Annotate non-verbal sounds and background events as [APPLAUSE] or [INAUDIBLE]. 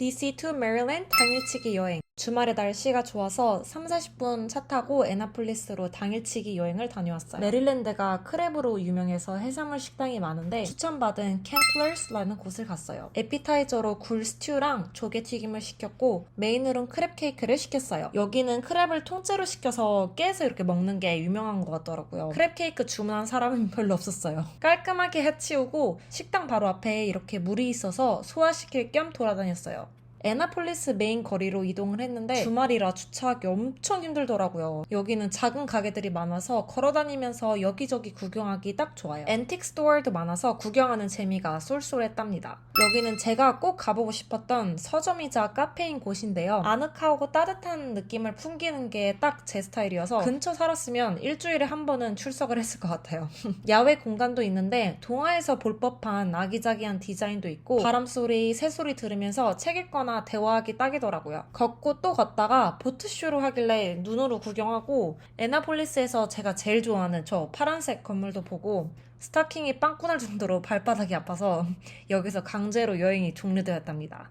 DC to Maryland 당일치기 여행. 주말에 날씨가 좋아서 3, 40분 차 타고 애나폴리스로 당일치기 여행을 다녀왔어요. 메릴랜드가 크랩으로 유명해서 해산물 식당이 많은데 추천받은 캠플러스라는 곳을 갔어요. 에피타이저로 굴 스튜랑 조개 튀김을 시켰고 메인으로는 크랩 케이크를 시켰어요. 여기는 크랩을 통째로 시켜서 깨서 이렇게 먹는 게 유명한 것 같더라고요. 크랩 케이크 주문한 사람은 [LAUGHS] 별로 없었어요. 깔끔하게 해치우고 식당 바로 앞에 이렇게 물이 있어서 소화시킬 겸 돌아다녔어요. 애나폴리스 메인 거리로 이동을 했는데 주말이라 주차하기 엄청 힘들더라고요. 여기는 작은 가게들이 많아서 걸어다니면서 여기저기 구경하기 딱 좋아요. 앤틱 스토어도 많아서 구경하는 재미가 쏠쏠했답니다. 여기는 제가 꼭 가보고 싶었던 서점이자 카페인 곳인데요. 아늑하고 따뜻한 느낌을 풍기는 게 딱 제 스타일이어서 근처 살았으면 일주일에 한 번은 출석을 했을 것 같아요. [LAUGHS] 야외 공간도 있는데 동화에서 볼 법한 아기자기한 디자인도 있고 바람 소리, 새 소리 들으면서 책 읽거나 대화하기 딱이더라고요. 걷고 또 걷다가 보트쇼를 하길래 눈으로 구경하고 애나폴리스에서 제가 제일 좋아하는 저 파란색 건물도 보고 스타킹이 빵꾸 날 정도로 발바닥이 아파서 여기서 강제로 여행이 종료되었답니다.